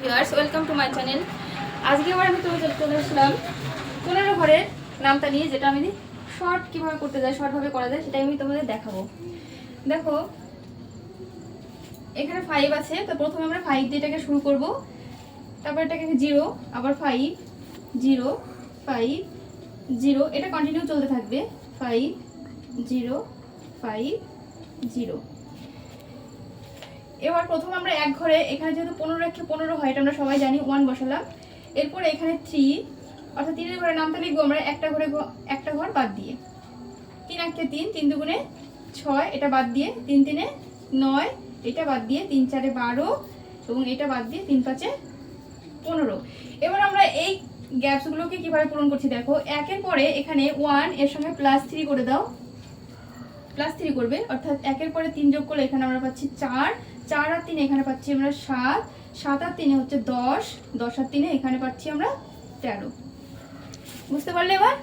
Viewers welcome to my channel আজকে আবার আমি তোমার চলে আসলাম পনেরো ঘরের নামটা নিয়ে, যেটা আমি শর্ট কীভাবে করতে যায় শর্টভাবে করা যায়, সেটাই আমি তোমাদের দেখাবো। দেখো, এখানে ফাইভ আছে, তো প্রথমে আমরা ফাইভ দিয়ে এটাকে শুরু করব। তারপর এটাকে জিরো আবার ফাইভ জিরো ফাইভ জিরো এটা কন্টিনিউ চলতে থাকবে। ফাইভ জিরো ফাইভ জিরো এবার প্রথম আমরা এক ঘরে, এখানে যেহেতু পনেরো রেখে পনেরো হয়, এটা আমরা সবাই জানি ওয়ান বসালাম। এরপরে এখানে থ্রি অর্থাৎ তিনের ঘরে নামটা লিখব আমরা, একটা ঘরে একটা ঘর বাদ দিয়ে। তিন একটা তিন তিন দুগুণে ছয়, এটা বাদ দিয়ে, তিন তিনে নয়, এটা বাদ দিয়ে তিন চারে বারো, এবং এটা বাদ দিয়ে তিন পাঁচে পনেরো। এবার আমরা এই গ্যাপসগুলোকে কীভাবে পূরণ করছি দেখো, একের পরে এখানে ওয়ানের সঙ্গে প্লাস থ্রি করে দাও। প্লাস থ্রি করবে, অর্থাৎ একের পরে তিন যোগ করলে এখানে আমরা পাচ্ছি চার চার আর তিনে এখানে পাচ্ছি আমরা সাত সাত আর তিনে হচ্ছে দশ দশ আর তিনে এখানে পাচ্ছি আমরা তেরো। বুঝতে পারলে এবার?